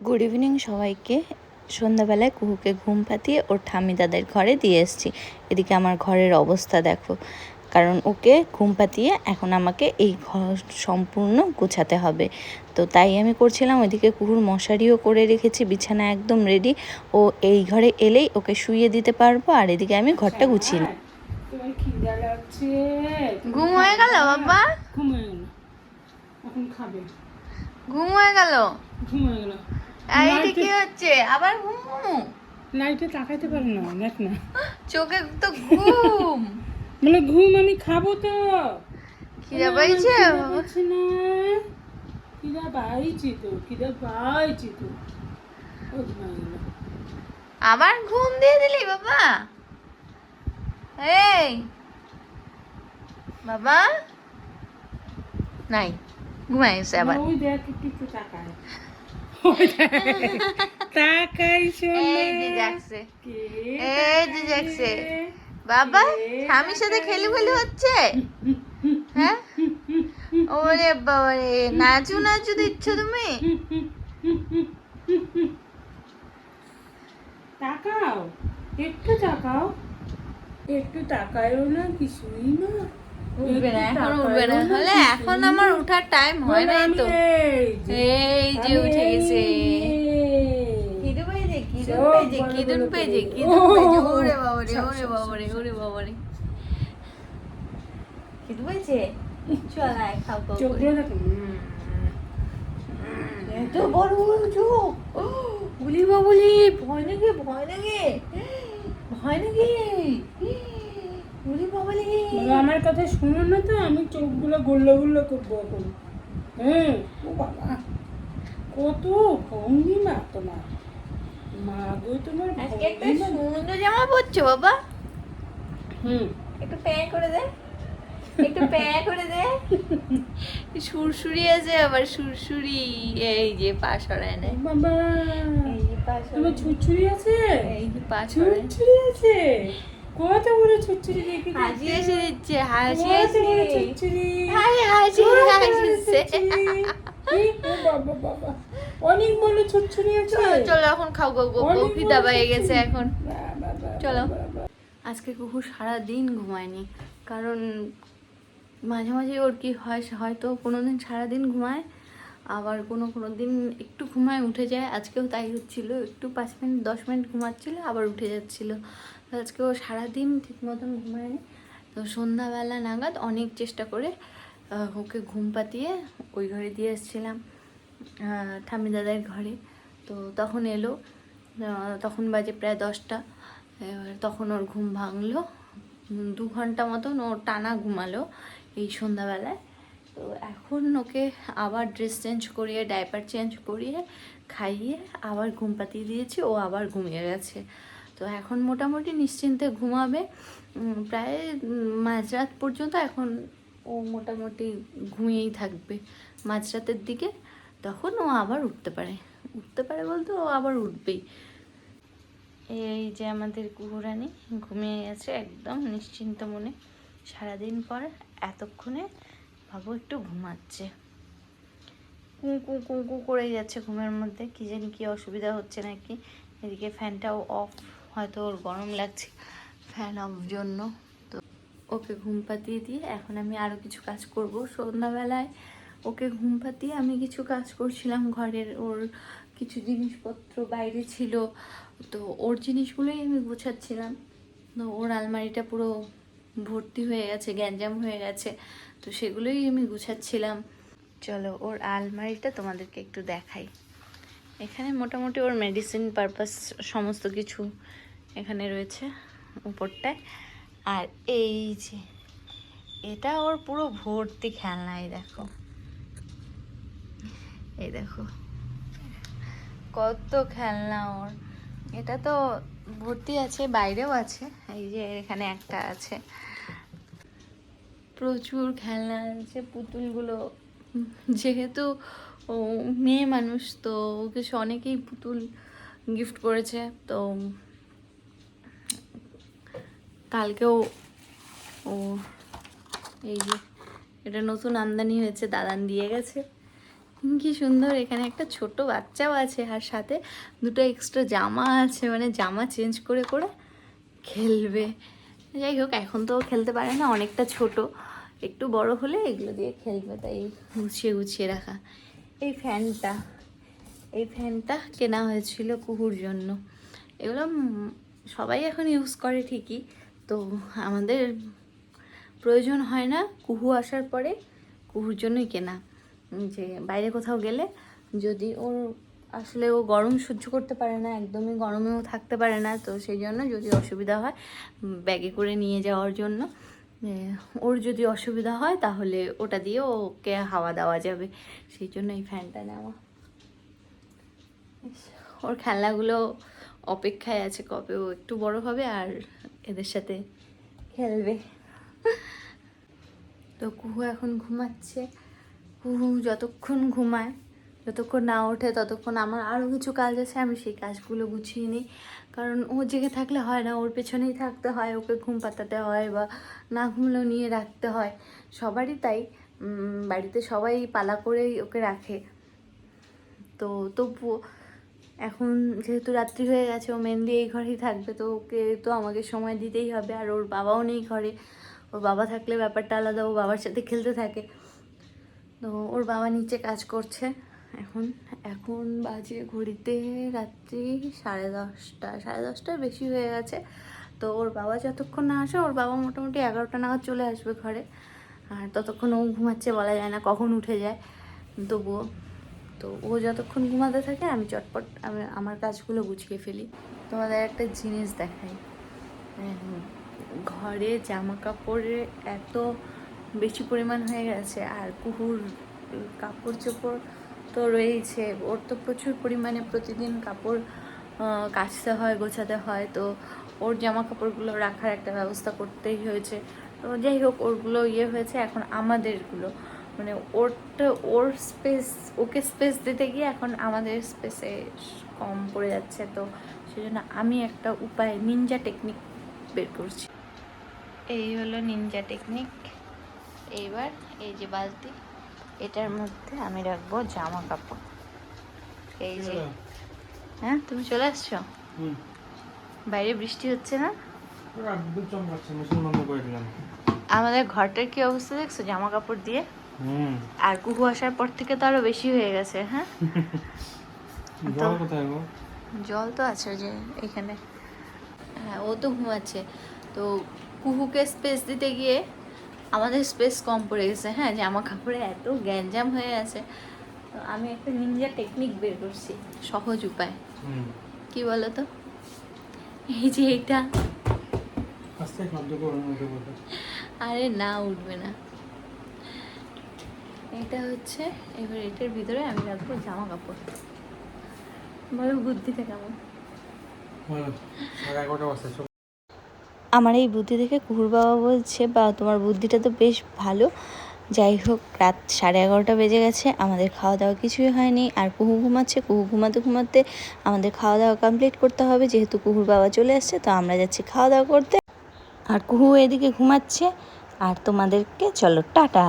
Good evening সবাইকে। সন্ধ্যাবেলায় কুহুকে ঘুম পাতিয়ে ওর ঠাম্মি দাদের ঘরে দিয়ে এসেছি। এদিকে আমার ঘরের অবস্থা দেখো। কারণ ওকে ঘুম পাতিয়ে এখন আমাকে এই ঘর সম্পূর্ণ গোছাতে হবে। তো তাই আমি করছিলাম ওইদিকে কুহুর মশারিও করে রেখেছি বিছানা একদম রেডি ও এই ঘরে এলেই ওকে শুইয়ে দিতে পারব আর এদিকে আমি ঘরটা গুছিয়ে নিই ঘুম হয়ে গেল বাবা? ঘুমিয়ে গেল ঘুম হয়ে গেল? ঘুমিয়ে গেল এইটা কি হচ্ছে? আবার তাকাইতে পারে না দেখ না। চোখে তো ঘুম। মানে ঘুম আমি খাব তো। পাইছে? খিদা পাচ্ছে না। পাইছি তো পাইছি তো। আবার ঘুম দিয়ে দিলি বাবা? এই। বাবা? নাই ঘুমাই আবার। ওই দেখ একটু দেখ, তাকাই এই যে যাচ্ছে এই যে যাচ্ছে বাবা স্বামীর সাথে খেলু খেলু হচ্ছে? হ্যাঁ? ওরে বাবারে নাচু নাচু দিচ্ছ তুমি? তাকাও একটু তাকাও। একটু তাকায়ও না কিছুই না। উঠবে না এখন উঠবে না। হলে এখন আমার উঠার টাইম হয় নাই তো। এই যে, এই যে আমি উঠে গেছে। এই। কিদু পেয়েছে কিদুন সব কিদুন বড় কিদুন পেয়েছে ও, ওরে বাবারে সব, ওরে সব, বাবারে ওরে বাবারে। কিদু পেয়েছে? চল আয় খাও খাও। করে। চোখগুলো দেখো উম, এত বড় বড় চোখ। বলি বাবুলি ভয় নাকি ভয় নাকি ভয় নাকি বাবা, আমার কথা শুনো না তো আমি চোখগুলো গুল্লো গুল্লো করব এখন। হ্যাঁ? ও বাবা। কত ভঙ্গিমা তোমার। মা গো তোমার আজকে একটা সুন্দর জামা পরছো বাবা। হুম। একটু প্যাঁ করে দে। একটু প্যাঁ করে দে। সুরসুরি আছে আবার সুরসুরি। এই যে পা সরায় নেয় বাবা। এই যে পা তোমার সরায় আছে? এই যে পা সরায় ছুটছুরি আছে? কত বড় ছুটছুরি দেখি হাসি এসে দিচ্ছে হাসি এসে বড় হাই হাসি বাবা অনেক বড় ছুটছুরি আছে চলো এখন খাও গো গো খিদা পেয়ে গেছে এখন চলো। আজকে কুকু সারা দিন ঘুমায়নি কারণ মাঝে মাঝে ওর কি হয় হয়তো কোনো দিন সারাদিন ঘুমায় আবার কোনো কোনো দিন একটু ঘুমায় উঠে যায় আজকেও তাই হচ্ছিল একটু পাঁচ মিনিট দশ মিনিট ঘুমাচ্ছিল আবার উঠে যাচ্ছিল আজকে ও সারাদিন ঠিক মতন ঘুমায়নি। তো সন্ধ্যাবেলা নাগাদ অনেক চেষ্টা করে ওকে ঘুম পাতিয়ে ওই ঘরে দিয়ে এসেছিলাম ঠাম্মি দাদার ঘরে। তো তখন এলো তখন বাজে প্রায় দশটা। এবার তখন ওর ঘুম ভাঙলো, দু ঘণ্টা মতন ও টানা ঘুমালো এই সন্ধ্যাবেলায়। তো এখন ওকে আবার ড্রেস চেঞ্জ করিয়ে ডাইপার চেঞ্জ করিয়ে, খাইয়ে আবার ঘুম পাতিয়ে দিয়েছি, ও আবার ঘুমিয়ে গেছে। তো এখন মোটামুটি নিশ্চিন্তে ঘুমাবে। প্রায় মাঝরাত পর্যন্ত এখন ও মোটামুটি ঘুমিয়েই থাকবে। মাঝরাতের দিকে তখন ও আবার উঠতে পারে। উঠতে পারে বলতে ও আবার উঠবেই। এই যে আমাদের কুকুরানি ঘুমিয়ে গেছে একদম নিশ্চিন্ত মনে। সারাদিন পর এতক্ষণে ভাবো একটু ঘুমাচ্ছে। কু কু কু কু করে যাচ্ছে ঘুমের মধ্যে। কি জানি কি অসুবিধা হচ্ছে নাকি। এদিকে ফ্যানটাও অফ হয়তো ওর গরম লাগছে। ফ্যান অফ জন্য। তো ওকে ঘুম পাতিয়ে দিয়ে এখন আমি আরও কিছু কাজ করব। সন্ধ্যাবেলায় ওকে ঘুম পাতিয়ে আমি কিছু কাজ করছিলাম। ঘরের ওর কিছু জিনিসপত্র বাইরে ছিল। তো ওর জিনিসগুলোই আমি গোছাচ্ছিলাম। তো ওর আলমারিটা পুরো ভর্তি হয়ে গেছে, গ্যাঞ্জাম হয়ে গেছে। তো সেগুলোই আমি গুছাচ্ছিলাম। চলো ওর আলমারিটা তোমাদেরকে একটু দেখাই। এখানে মোটামুটি ওর মেডিসিন পারপাস সমস্ত কিছু এখানে রয়েছে উপরটায়। আর এই যে, এটা ওর পুরো ভর্তি খেলনা এই দেখো। এই দেখো, কত খেলনা ওর। এটা তো ভর্তি আছে, বাইরেও আছে, এই যে এখানে একটা আছে। প্রচুর খেলনা আছে, পুতুলগুলো। যেহেতু ও মেয়ে মানুষ, তো ওকে সে অনেকেই পুতুল গিফট করেছে। তো কালকেও ও এই যে এটা নতুন আমদানি হয়েছে দাদান দিয়ে গেছে। কি সুন্দর, এখানে একটা ছোট বাচ্চাও আছে আর সাথে দুটো এক্সট্রা জামা আছে মানে জামা চেঞ্জ করে করে খেলবে। যাই হোক, এখন তো খেলতে পারে না, অনেকটা ছোট। একটু বড় হলে এগুলো দিয়ে খেলবে, তাই গুছিয়ে গুছিয়ে রাখা। এই ফ্যানটা এই ফ্যানটা কেনা হয়েছিল কুহুর জন্য। এগুলো সবাই এখন ইউজ করে ঠিকই, তো আমাদের প্রয়োজন হয় না কুহু আসার পরে কুহুর জন্যই কেনা। যে বাইরে কোথাও গেলে যদি ওর আসলে ও গরম সহ্য করতে পারে না, একদমই গরমেও থাকতে পারে না, তো সেই জন্য যদি অসুবিধা হয় ব্যাগে করে নিয়ে যাওয়ার জন্য। ওর যদি অসুবিধা হয় তাহলে ওটা দিয়ে ওকে হাওয়া দেওয়া যাবে। সেই জন্য এই ফ্যানটা নেওয়া। ওর খেলনাগুলো অপেক্ষায় আছে কবে ও একটু বড় হবে আর এদের সাথে খেলবে। তো কুহু এখন ঘুমাচ্ছে। কুহু যতক্ষণ ঘুমায় যতক্ষণ না ওঠে, ততক্ষণ আমার আরও কিছু কাজ আছে, আমি সেই কাজগুলো গুছিয়ে নিই। কারণ ও জেগে থাকলে হয় না, ওর পেছনেই থাকতে হয়, ওকে ঘুম পাতাতে হয় বা না ঘুমলেও নিয়ে রাখতে হয়। সবারই তাই বাড়িতে সবাই পালা করেই ওকে রাখে। তো তবুও এখন যেহেতু রাত্রি হয়ে গেছে, ও মেনলি এই ঘরেই থাকবে, তো ওকে তো আমাকে সময় দিতেই হবে, আর ওর বাবাও নেই ঘরে। ওর বাবা থাকলে ব্যাপারটা আলাদা, ও বাবার সাথে খেলতে থাকে। তো ওর বাবা নিচে কাজ করছে। এখন এখন বাজে ঘড়িতে রাত্রি সাড়ে দশটা, সাড়ে দশটার বেশি হয়ে গেছে। তো ওর বাবা যতক্ষণ না আসে, ওর বাবা মোটামুটি এগারোটা নাগাদ চলে আসবে ঘরে। আর ততক্ষণ ও ঘুমাচ্ছে বলা যায় না কখন উঠে যায়। তবুও, তো ও যতক্ষণ ঘুমাতে থাকে, আমি চটপট আমি আমার কাজগুলো গুছিয়ে ফেলি। তোমাদের একটা জিনিস দেখাই। ঘরে জামা কাপড়ে এত বেশি পরিমাণ হয়ে গেছে, আর কুকুর কাপড় চোপড় তো রয়েছে। ওর তো প্রচুর পরিমাণে প্রতিদিন কাপড় কাচতে হয়, গোছাতে হয়। তো ওর জামা কাপড়গুলো রাখার একটা ব্যবস্থা করতেই হয়েছে। তো যাই হোক, ওরগুলো ইয়ে হয়েছে এখন আমাদেরগুলো। মানে ওরটা, ওর স্পেস ওকে স্পেস দিতে গিয়ে এখন আমাদের স্পেসে কম পড়ে যাচ্ছে। তো সেজন্য আমি একটা উপায় নিনজা টেকনিক বের করছি। এই হলো নিনজা টেকনিক এইবার এই যে বালতি। এটার মধ্যে আমি রাখব জামা কাপড়। এই যে। হ্যাঁ তুমি চলে আসছো? বাইরে বৃষ্টি হচ্ছে না? আমাদের ঘরটার কি অবস্থা দেখছ জামা কাপড় দিয়ে? আর কুকু আসার পর থেকে তো আরও বেশি হয়ে গেছে হ্যাঁ? জল জল তো আছে যে এখানে। হ্যাঁ ও তো ঘুমাচ্ছে। তো কুহুকে স্পেস দিতে গিয়ে আমাদের স্পেস কম পড়ে গেছে হ্যাঁ জামা কাপড়ে এত গ্যাঞ্জাম হয়ে আছে। তো আমি একটা নিনজা টেকনিক বের করছি সহজ উপায়। কি বলো তো এই যে এটা। আরে না উঠবে না। এটা হচ্ছে এবার এটার ভিতরে আমি রাখব জামা কাপড় বলো বুদ্ধিটা কেমন বলো সাড়ে এগারোটা বাজছে চল। আমার এই বুদ্ধি দেখে কুকুর বাবা বলছে, বা, তোমার বুদ্ধিটা তো বেশ ভালো। যাই হোক, রাত সাড়ে এগারোটা বেজে গেছে, আমাদের খাওয়া দাওয়া কিছুই হয়নি। আর কুহু ঘুমাচ্ছে, কুহু ঘুমাতে ঘুমাতে আমাদের খাওয়া দাওয়া কমপ্লিট করতে হবে। যেহেতু কুহুর বাবা চলে আসছে তো আমরা যাচ্ছি খাওয়া দাওয়া করতে। আর কুহু এদিকে ঘুমাচ্ছে, আর তোমাদেরকে চলো, টাটা।